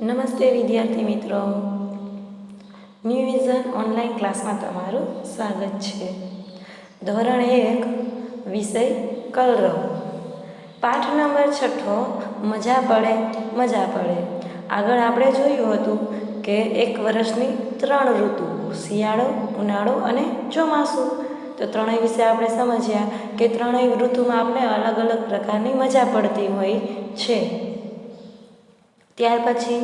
નમસ્તે વિદ્યાર્થી મિત્રો. ન્યૂ વિઝન ઓનલાઈન ક્લાસમાં તમારું સ્વાગત છે. ધોરણ એક, વિષય કલરવ. પાઠ નંબર છઠ્ઠો, મજા પડે મજા પડે. આગળ આપણે જોયું હતું કે એક વર્ષની ત્રણ ઋતુ, શિયાળો, ઉનાળો અને ચોમાસું. તો ત્રણેય વિશે આપણે સમજ્યા કે ત્રણેય ઋતુમાં આપણે અલગ અલગ પ્રકારની મજા પડતી હોય છે. ત્યાર પછી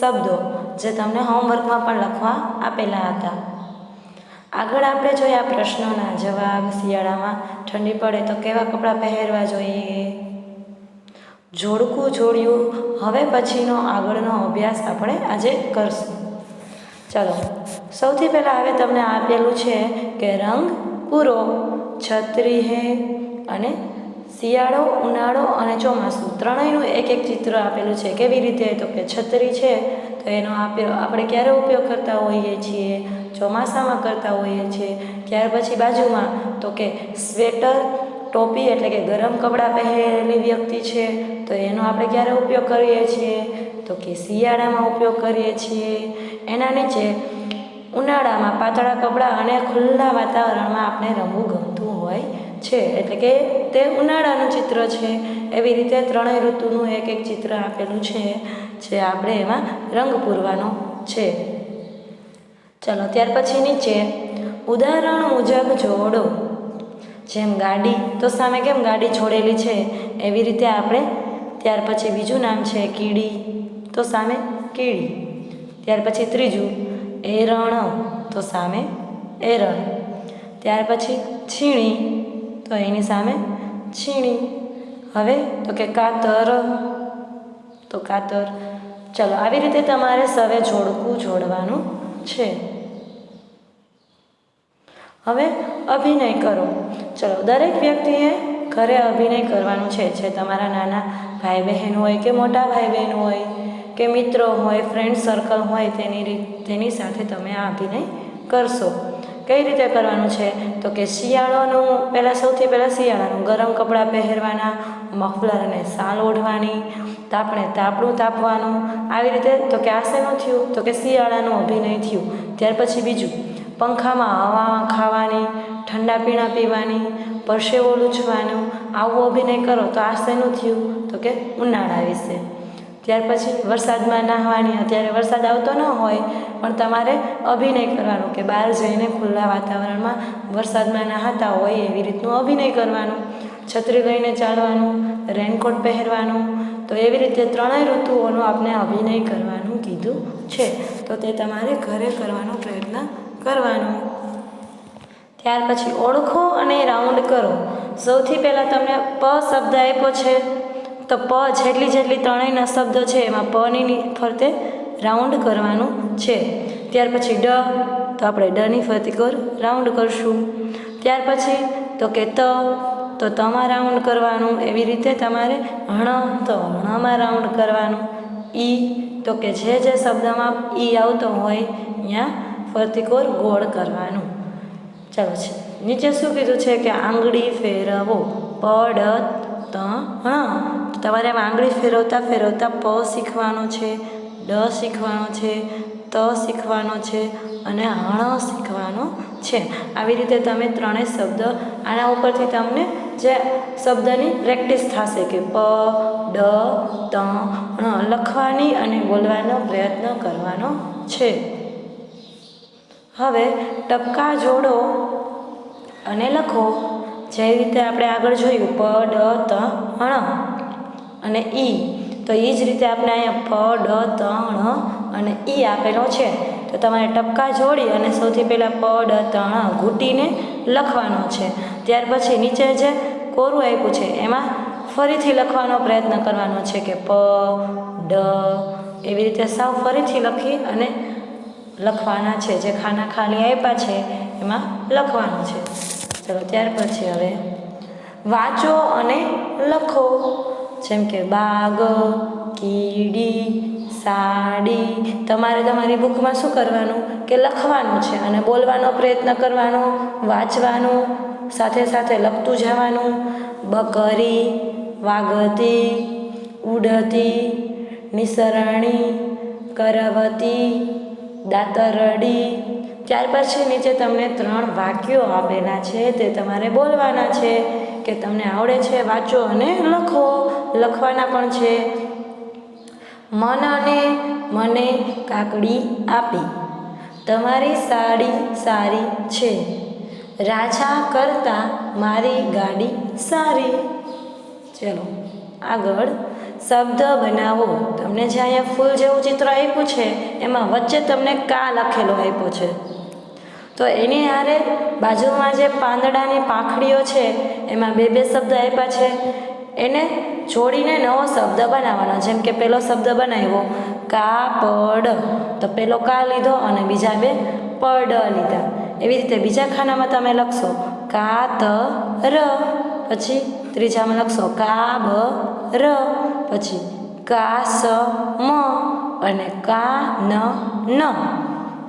શબ્દો જે તમને હોમવર્કમાં પણ લખવા આપેલા હતા. આગળ આપણે જોયા પ્રશ્નોના જવાબ, શિયાળામાં ઠંડી પડે તો કેવા કપડાં પહેરવા જોઈએ? જોડકું જોડ્યું, હવે પછીનો આગળનો અભ્યાસ આપણે આજે કરશું. ચાલો, સૌથી પહેલાં હવે તમને આપેલું છે કે રંગ પૂરો, છત્રી હે અને શિયાળો, ઉનાળો અને ચોમાસું. ત્રણેયનું એક એક ચિત્ર આપેલું છે. કેવી રીતે? તો કે છત્રી છે, તો એનો આપેલો આપણે ક્યારે ઉપયોગ કરતા હોઈએ છીએ? ચોમાસામાં કરતા હોઈએ છીએ. ત્યાર પછી બાજુમાં તો કે સ્વેટર, ટોપી એટલે કે ગરમ કપડાં પહેરેલી વ્યક્તિ છે, તો એનો આપણે ક્યારે ઉપયોગ કરીએ છીએ? તો કે શિયાળામાં ઉપયોગ કરીએ છીએ. એના નીચે ઉનાળામાં પાતળા કપડાં અને ખુલ્લા વાતાવરણમાં આપણે રમવું ગમતું હોય છે. એટલે કે તે ઉનાળાનું ચિત્ર છે. એવી રીતે ત્રણેય ઋતુનું એક એક ચિત્ર આપેલું છે, જે આપણે એમાં રંગ પૂરવાનો છે. ચલો, ત્યાર પછી નીચે, ઉદાહરણ મુજબ જોડો. જેમ ગાડી, તો સામે કેમ ગાડી છોડેલી છે? એવી રીતે આપણે, ત્યાર પછી બીજું નામ છે કીડી, તો સામે કીડી. ત્યાર પછી ત્રીજું, એરણ, તો સામે એરણ. ત્યાર પછી છીણી તો એની સામે છીણી. હવે તો કે કાતર. તો કાતર. ચલો, આવી રીતે તમારે સવે જોડકું જોડવાનું છે. હવે અભિનય કરો. ચલો, દરેક વ્યક્તિએ ઘરે અભિનય કરવાનું છે, જે તમારા નાના ભાઈ બહેન હોય કે મોટા ભાઈ બહેન હોય કે મિત્રો હોય ફ્રેન્ડ સર્કલ હોય, તેની રીત તેની સાથે તમે આ અભિનય કરશો. કઈ રીતે કરવાનું છે? તો કે શિયાળોનું, પહેલાં સૌથી પહેલાં શિયાળાનું ગરમ કપડાં પહેરવાના, મફલર અને શાલ ઓઢવાની, તાપણે તાપડું તાપવાનું, આવી રીતે તો કે આ શેનું થયું, તો કે શિયાળાનું અભિનય થયું. ત્યાર પછી બીજું, પંખામાં હવા ખાવાની, ઠંડા પીણા પીવાની, પરસેવો લૂછવાનું, આવું અભિનય કરો તો આ શેનું થયું, તો કે ઉનાળા વિશે. ત્યાર પછી વરસાદમાં નાહવાની, અત્યારે વરસાદ આવતો ન હોય, પણ તમારે અભિનય કરવાનો કે બહાર જઈને ખુલ્લા વાતાવરણમાં વરસાદમાં નહાતા હોય એવી રીતનું અભિનય કરવાનું, છત્રી લઈને ચાલવાનું, રેનકોટ પહેરવાનું, તો એવી રીતે ત્રણેય ઋતુઓનો આપણે અભિનય કરવાનું કીધું છે. તો તે તમારે ઘરે કરવાનો પ્રયત્ન કરવાનો. ત્યાર પછી ઓળખો અને રાઉન્ડ કરો. સૌથી પહેલાં તમને પ શબ્દ આપ્યો છે. તો પ જેટલી જેટલી ત્રણેયના શબ્દો છે, એમાં પની ફરતે રાઉન્ડ કરવાનું છે. ત્યાર પછી ડ, તો આપણે ડની ફરતી કર રાઉન્ડ કરશું. ત્યાર પછી, તો કે ત, તો તમાં રાઉન્ડ કરવાનું. એવી રીતે તમારે હણ, તો હણમાં રાઉન્ડ કરવાનું. ઈ, તો કે જે જે શબ્દમાં ઈ આવતો હોય ત્યાં ફરતી કોર ગોળ કરવાનું. ચાલો છે. નીચે શું કીધું છે કે આંગળી ફેરવો? પડ ત હણ તમારે આમ આંગળી ફેરવતા ફેરવતા પ શીખવાનો છે, ડ શીખવાનો છે, ત શીખવાનો છે અને હણ શીખવાનો છે. આવી રીતે તમે ત્રણેય શબ્દ આના ઉપરથી તમને જે શબ્દની પ્રેક્ટિસ થશે કે પ, ડ, ત લખવાની અને બોલવાનો પ્રયત્ન કરવાનો છે. હવે ટપકા જોડો અને લખો. જે રીતે આપણે આગળ જોયું, પ, ડ, ત, ણ. અને ઈ. તો એ જ રીતે આપણે અહીંયા પ ડ, ત, ણ અને ઈ આપેલો છે. તો તમારે ટપકા જોડી અને સૌથી પહેલાં પ ડ, ત, ણ ઘૂંટીને લખવાનો છે. ત્યાર પછી નીચે જે કોરું આપ્યું છે, એમાં ફરીથી લખવાનો પ્રયત્ન કરવાનો છે કે પ, ડ, એવી રીતે સાવ ફરીથી લખી અને લખવાના છે. જે ખાના ખાલી આપ્યા છે, એમાં લખવાનું છે. ચલો, ત્યાર પછી હવે વાંચો અને લખો. જેમ કે બાગ, કીડી, સાડી. તમારે તમારી બુકમાં શું કરવાનું? કે લખવાનું છે અને બોલવાનો પ્રયત્ન કરવાનો, વાંચવાનું, સાથે સાથે લખતું જવાનું. બકરી વાગતી ઉડતી, નિસરણી, કરવતી, દાતરડી. ત્યાર પછી નીચે તમને ત્રણ વાક્યો આપેલા છે, તે તમારે બોલવાના છે. કે તમને આવડે છે, વાંચો અને લખો. લખવાના પણ છે. મન અને મને કાકડી આપી. તમારી સાડી સારી છે. રાજા કરતાં મારી ગાડી સારી. ચલો, આગળ શબ્દ બનાવો. તમને જે અહીંયા ફૂલ જેવું ચિત્ર આપ્યું છે, એમાં વચ્ચે તમને કા લખેલો આપ્યો છે? તો એની હારે બાજુમાં જે પાંદડાની પાંખડીઓ છે, એમાં બે બે શબ્દ આપ્યા છે. એને જોડીને નવો શબ્દ બનાવવાનો, જેમ કે પેલો શબ્દ બનાવ્યો કાપડ તો પેલો કા લીધો અને બીજા બે પડ લીધા. એવી રીતે બીજા ખાનામાં તમે લખશો, કા, ત, ર. પછી ત્રીજામાં લખશો, કા, બ, ર. પછી કા, સ, મ અને કા, ન ન.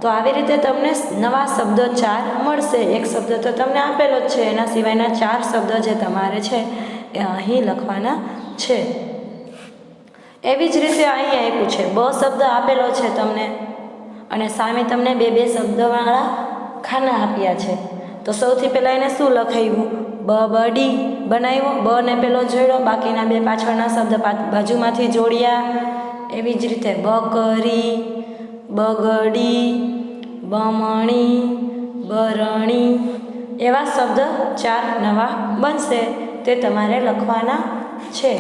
તો આવી રીતે તમને નવા શબ્દો ચાર મળશે. એક શબ્દ તો તમને આપેલો જ છે. એના સિવાયના ચાર શબ્દ જે તમારે છે, એ અહીં લખવાના છે. એવી જ રીતે અહીં આપ્યું છે. બ શબ્દ આપેલો છે તમને અને સામે તમને બે બે શબ્દવાળા ખાના આપ્યા છે. તો સૌથી પહેલાં એને શું લખાવ્યું બ બડી બનાવ્યો. બ ને પેલો જોડ્યો. બાકીના બે પાછળના શબ્દ બાજુમાંથી જોડ્યા. એવી જ રીતે બકરી બગડી, બમણી, બરણી એવા શબ્દ ચાર નવા બનશે તે તમારે લખવાના છે.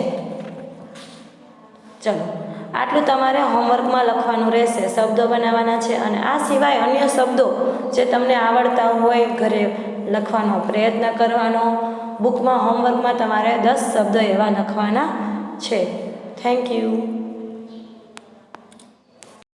ચલો, આટલું તમારે હોમવર્કમાં લખવાનું રહેશે, શબ્દો બનાવવાના છે અને આ સિવાય અન્ય શબ્દો જે તમને આવડતા હોય ઘરે લખવાનો પ્રયત્ન કરવાનો, બુકમાં હોમવર્કમાં તમારે દસ શબ્દ એવા લખવાના છે. Thank you